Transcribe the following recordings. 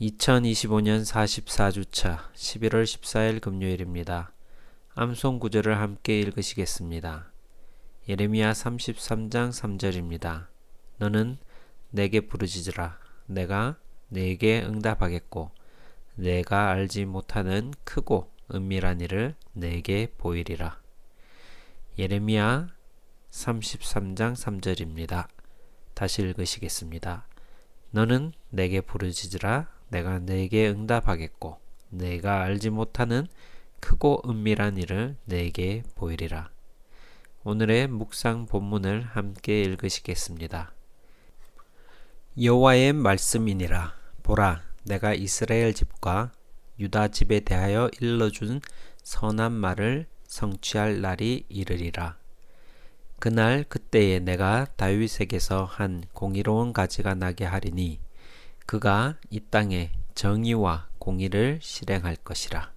2025년 44주차 11월 14일 금요일입니다. 암송 구절을 함께 읽으시겠습니다. 예레미야 33장 3절입니다. 너는 내게 부르짖으라. 내가 내게 응답하겠고 내가 알지 못하는 크고 은밀한 일을 내게 보이리라. 예레미야 33장 3절입니다. 다시 읽으시겠습니다. 너는 내게 부르짖으라 내가 내게 응답하겠고 내가 알지 못하는 크고 은밀한 일을 내게 보이리라. 오늘의 묵상 본문을 함께 읽으시겠습니다. 여호와의 말씀이니라 보라 내가 이스라엘 집과 유다 집에 대하여 일러준 선한 말을 성취할 날이 이르리라. 그날 그때에 내가 다윗에게서 한 공의로운 가지가 나게 하리니 그가 이 땅에 정의와 공의를 실행할 것이라.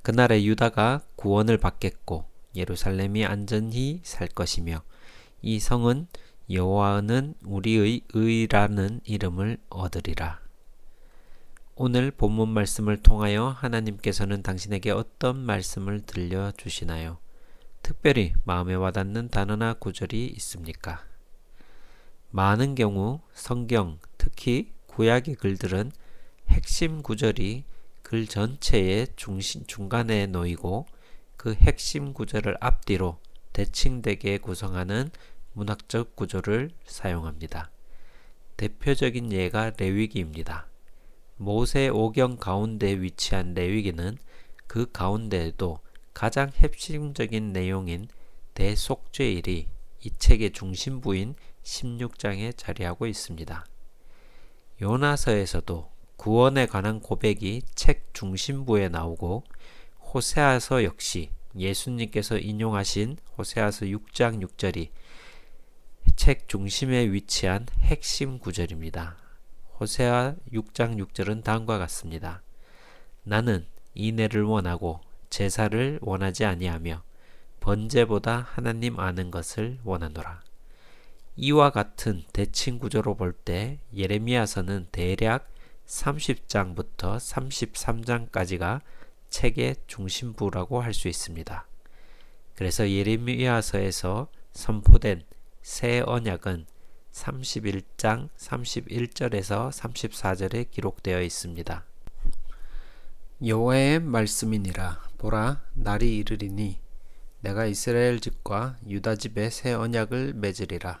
그날에 유다가 구원을 받겠고 예루살렘이 안전히 살 것이며 이 성은 여호와는 우리의 의라는 이름을 얻으리라. 오늘 본문 말씀을 통하여 하나님께서는 당신에게 어떤 말씀을 들려 주시나요? 특별히 마음에 와닿는 단어나 구절이 있습니까? 많은 경우 성경, 특히 구약의 글들은 핵심 구절이 글 전체의 중심, 중간에 놓이고 그 핵심 구절을 앞뒤로 대칭되게 구성하는 문학적 구조를 사용합니다. 대표적인 예가 레위기입니다. 모세 오경 가운데 위치한 레위기는 그 가운데에도 가장 핵심적인 내용인 대속죄일이 이 책의 중심부인 16장에 자리하고 있습니다. 요나서에서도 구원에 관한 고백이 책 중심부에 나오고 호세아서 역시 예수님께서 인용하신 호세아서 6장 6절이 책 중심에 위치한 핵심 구절입니다. 호세아 6장 6절은 다음과 같습니다. 나는 이내를 원하고 제사를 원하지 아니하며 번제보다 하나님 아는 것을 원하노라. 이와 같은 대칭 구조로 볼 때 예레미야서는 대략 30장부터 33장까지가 책의 중심부라고 할 수 있습니다. 그래서 예레미야서에서 선포된 새 언약은 31장 31절에서 34절에 기록되어 있습니다. 여호와의 말씀이니라 보라 날이 이르리니 내가 이스라엘 집과 유다 집에 새 언약을 맺으리라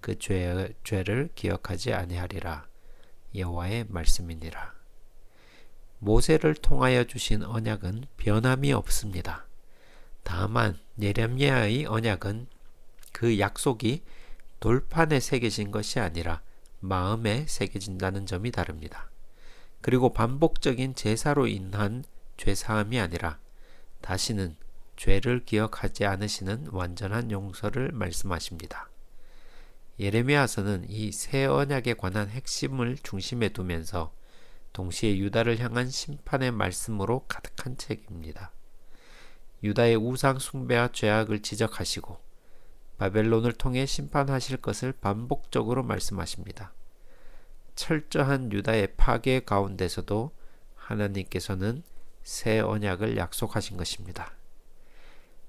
그 죄, 죄를 기억하지 아니하리라. 여호와의 말씀이니라. 모세를 통하여 주신 언약은 변함이 없습니다. 다만 예레미야의 언약은 그 약속이 돌판에 새겨진 것이 아니라 마음에 새겨진다는 점이 다릅니다. 그리고 반복적인 제사로 인한 죄사함이 아니라 다시는 죄를 기억하지 않으시는 완전한 용서를 말씀하십니다. 예레미야서는 이 새 언약에 관한 핵심을 중심에 두면서 동시에 유다를 향한 심판의 말씀으로 가득한 책입니다. 유다의 우상 숭배와 죄악을 지적하시고 바벨론을 통해 심판하실 것을 반복적으로 말씀하십니다. 철저한 유다의 파괴 가운데서도 하나님께서는 새 언약을 약속하신 것입니다.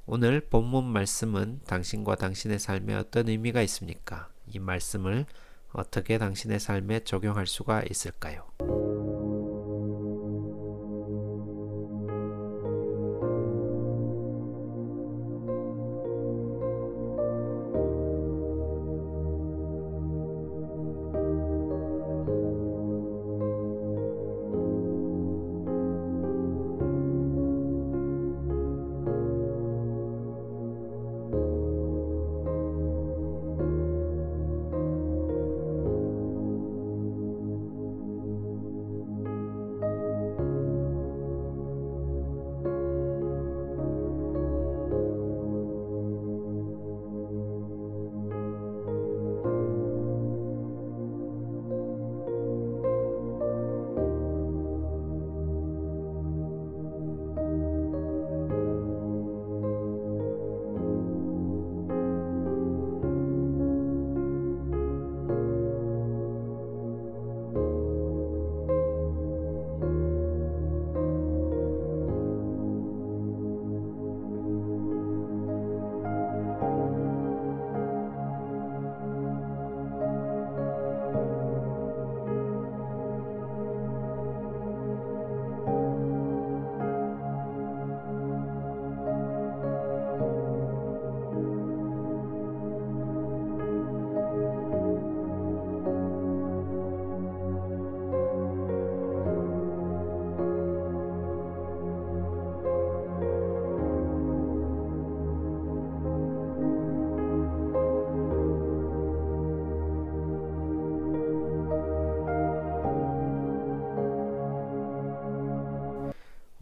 오늘 본문 말씀은 당신과 당신의 삶에 어떤 의미가 있습니까? 이 말씀을 어떻게 당신의 삶에 적용할 수가 있을까요?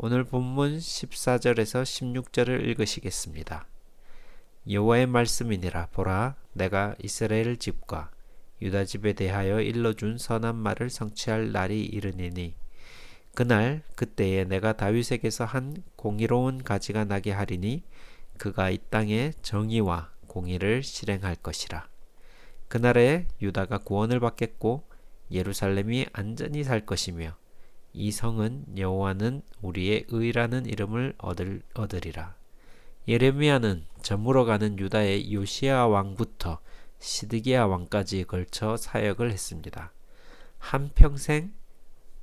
오늘 본문 14절에서 16절을 읽으시겠습니다. 여호와의 말씀이니라 보라 내가 이스라엘 집과 유다 집에 대하여 일러준 선한 말을 성취할 날이 이르니니 그날 그때에 내가 다윗에게서 한 공의로운 가지가 나게 하리니 그가 이 땅에 정의와 공의를 실행할 것이라. 그날에 유다가 구원을 받겠고 예루살렘이 안전히 살 것이며 이 성은 여호와는 우리의 의라는 이름을 얻을, 얻으리라. 예레미야는 저물어 가는 유다의 요시아 왕부터 시드기야 왕까지 걸쳐 사역을 했습니다. 한평생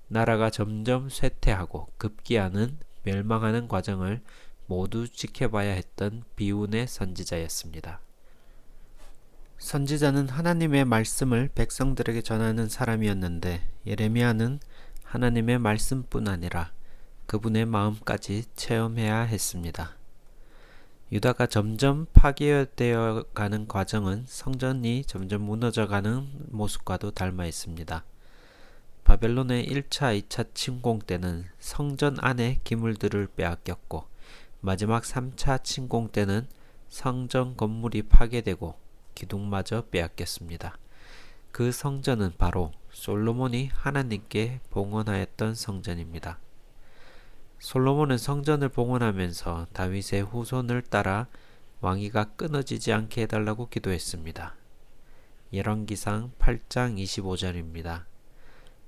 나라가 점점 쇠퇴하고 급기야는 멸망하는 과정을 모두 지켜봐야 했던 비운의 선지자였습니다. 선지자는 하나님의 말씀을 백성들에게 전하는 사람이었는데 예레미야는 하나님의 말씀뿐 아니라 그분의 마음까지 체험해야 했습니다. 유다가 점점 파괴되어 가는 과정은 성전이 점점 무너져 가는 모습과도 닮아 있습니다. 바벨론의 1차, 2차 침공 때는 성전 안에 기물들을 빼앗겼고 마지막 3차 침공 때는 성전 건물이 파괴되고 기둥마저 빼앗겼습니다. 그 성전은 바로 솔로몬이 하나님께 봉헌하였던 성전입니다. 솔로몬은 성전을 봉헌하면서 다윗의 후손을 따라 왕위가 끊어지지 않게 해달라고 기도했습니다. 열왕기상 8장 25절입니다.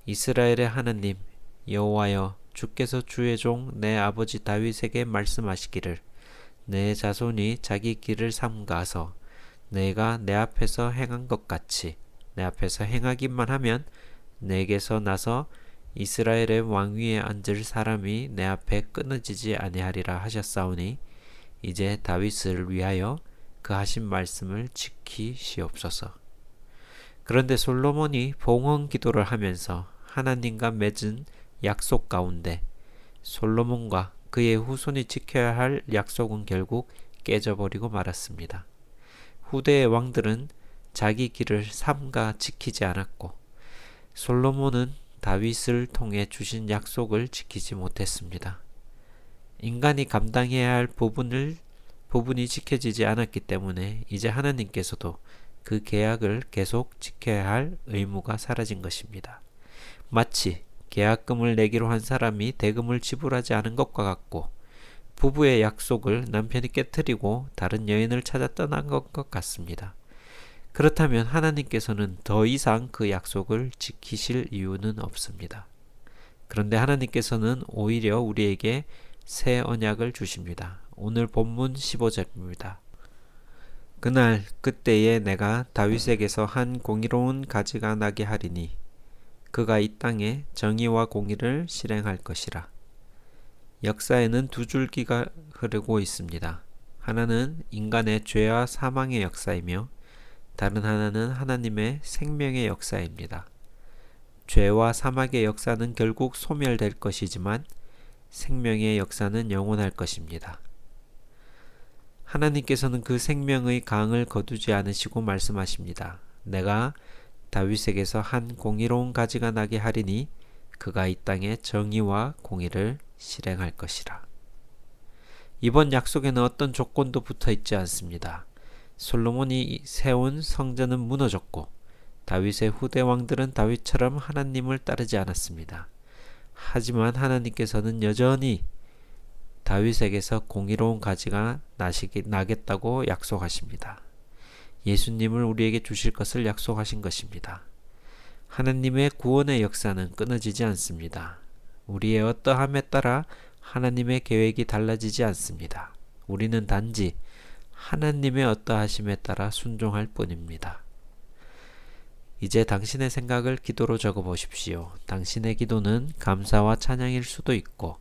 이스라엘의 하나님 여호와여 주께서 주의 종 내 아버지 다윗에게 말씀하시기를 내 자손이 자기 길을 삼가서 내가 내 앞에서 행한 것 같이 내 앞에서 행하기만 하면 내게서 나서 이스라엘의 왕위에 앉을 사람이 내 앞에 끊어지지 아니하리라 하셨사오니 이제 다윗을 위하여 그 하신 말씀을 지키시옵소서. 그런데 솔로몬이 봉헌 기도를 하면서 하나님과 맺은 약속 가운데 솔로몬과 그의 후손이 지켜야 할 약속은 결국 깨져버리고 말았습니다. 후대의 왕들은 자기 길을 삼가 지키지 않았고 솔로몬은 다윗을 통해 주신 약속을 지키지 못했습니다. 인간이 감당해야 할 부분을 부분이 지켜지지 않았기 때문에 이제 하나님께서도 그 계약을 계속 지켜야 할 의무가 사라진 것입니다. 마치 계약금을 내기로 한 사람이 대금을 지불하지 않은 것과 같고 부부의 약속을 남편이 깨뜨리고 다른 여인을 찾아 떠난 것 같습니다. 그렇다면 하나님께서는 더 이상 그 약속을 지키실 이유는 없습니다. 그런데 하나님께서는 오히려 우리에게 새 언약을 주십니다. 오늘 본문 15절입니다. 그날 그때에 내가 다윗에게서 한 공의로운 가지가 나게 하리니 그가 이 땅에 정의와 공의를 실행할 것이라. 역사에는 두 줄기가 흐르고 있습니다. 하나는 인간의 죄와 사망의 역사이며 다른 하나는 하나님의 생명의 역사입니다. 죄와 사막의 역사는 결국 소멸될 것이지만 생명의 역사는 영원할 것입니다. 하나님께서는 그 생명의 강을 거두지 않으시고 말씀하십니다. 내가 다윗에게서 한 공의로운 가지가 나게 하리니 그가 이 땅에 정의와 공의를 실행할 것이라. 이번 약속에는 어떤 조건도 붙어 있지 않습니다. 솔로몬이 세운 성전은 무너졌고 다윗의 후대 왕들은 다윗처럼 하나님을 따르지 않았습니다. 하지만 하나님께서는 여전히 다윗에게서 공의로운 가지가 나시기, 나겠다고 약속하십니다. 예수님을 우리에게 주실 것을 약속하신 것입니다. 하나님의 구원의 역사는 끊어지지 않습니다. 우리의 어떠함에 따라 하나님의 계획이 달라지지 않습니다. 우리는 단지 하나님의 어떠하심에 따라 순종할 뿐입니다. 이제 당신의 생각을 기도로 적어 보십시오. 당신의 기도는 감사와 찬양일 수도 있고,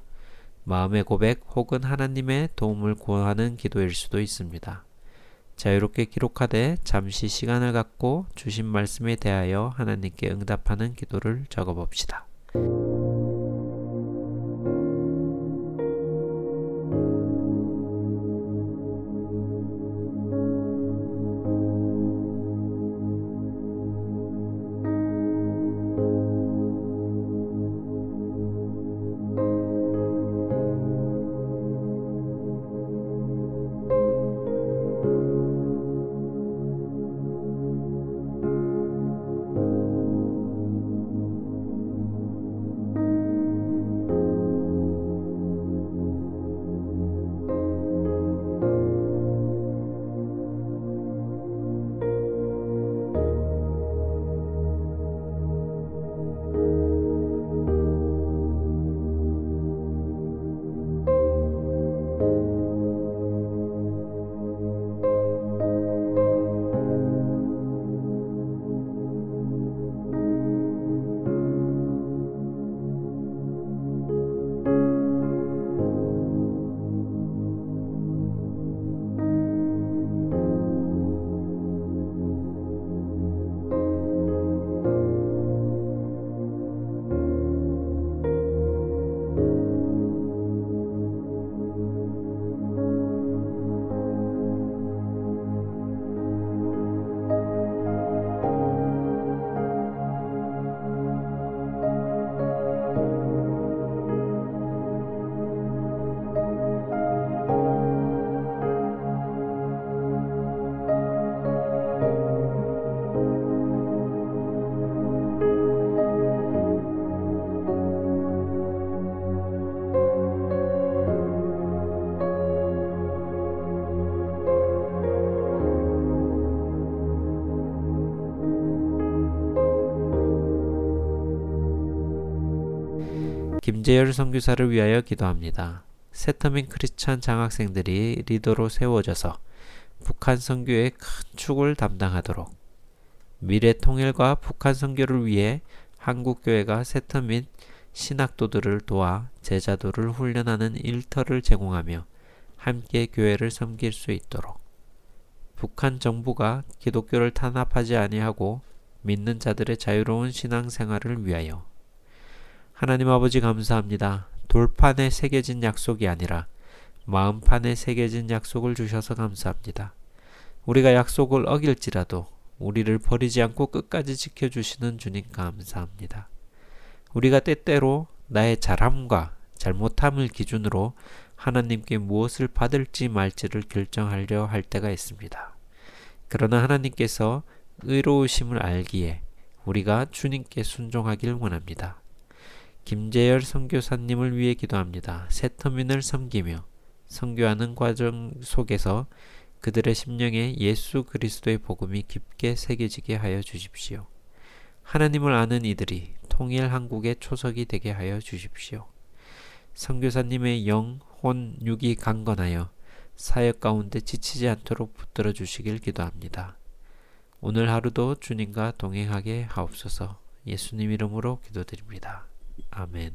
마음의 고백 혹은 하나님의 도움을 구하는 기도일 수도 있습니다. 자유롭게 기록하되 잠시 시간을 갖고 주신 말씀에 대하여 하나님께 응답하는 기도를 적어 봅시다. 김재열 선교사를 위하여 기도합니다. 세터민 크리스찬 장학생들이 리더로 세워져서 북한 선교의 큰 축을 담당하도록 미래 통일과 북한 선교를 위해 한국 교회가 세터 민 신학도들을 도와 제자도를 훈련하는 일터를 제공하며 함께 교회를 섬길 수 있도록 북한 정부가 기독교를 탄압하지 아니하고 믿는 자들의 자유로운 신앙생활을 위하여 하나님 아버지 감사합니다. 돌판에 새겨진 약속이 아니라 마음판에 새겨진 약속을 주셔서 감사합니다. 우리가 약속을 어길지라도 우리를 버리지 않고 끝까지 지켜주시는 주님 감사합니다. 우리가 때때로 나의 잘함과 잘못함을 기준으로 하나님께 무엇을 받을지 말지를 결정하려 할 때가 있습니다. 그러나 하나님께서 의로우심을 알기에 우리가 주님께 순종하길 원합니다. 김재열 선교사님을 위해 기도합니다. 세터민을 섬기며 선교하는 과정 속에서 그들의 심령에 예수 그리스도의 복음이 깊게 새겨지게 하여 주십시오. 하나님을 아는 이들이 통일 한국의 초석이 되게 하여 주십시오. 선교사님의 영, 혼, 육이 강건하여 사역 가운데 지치지 않도록 붙들어 주시길 기도합니다. 오늘 하루도 주님과 동행하게 하옵소서 예수님 이름으로 기도드립니다. 아멘.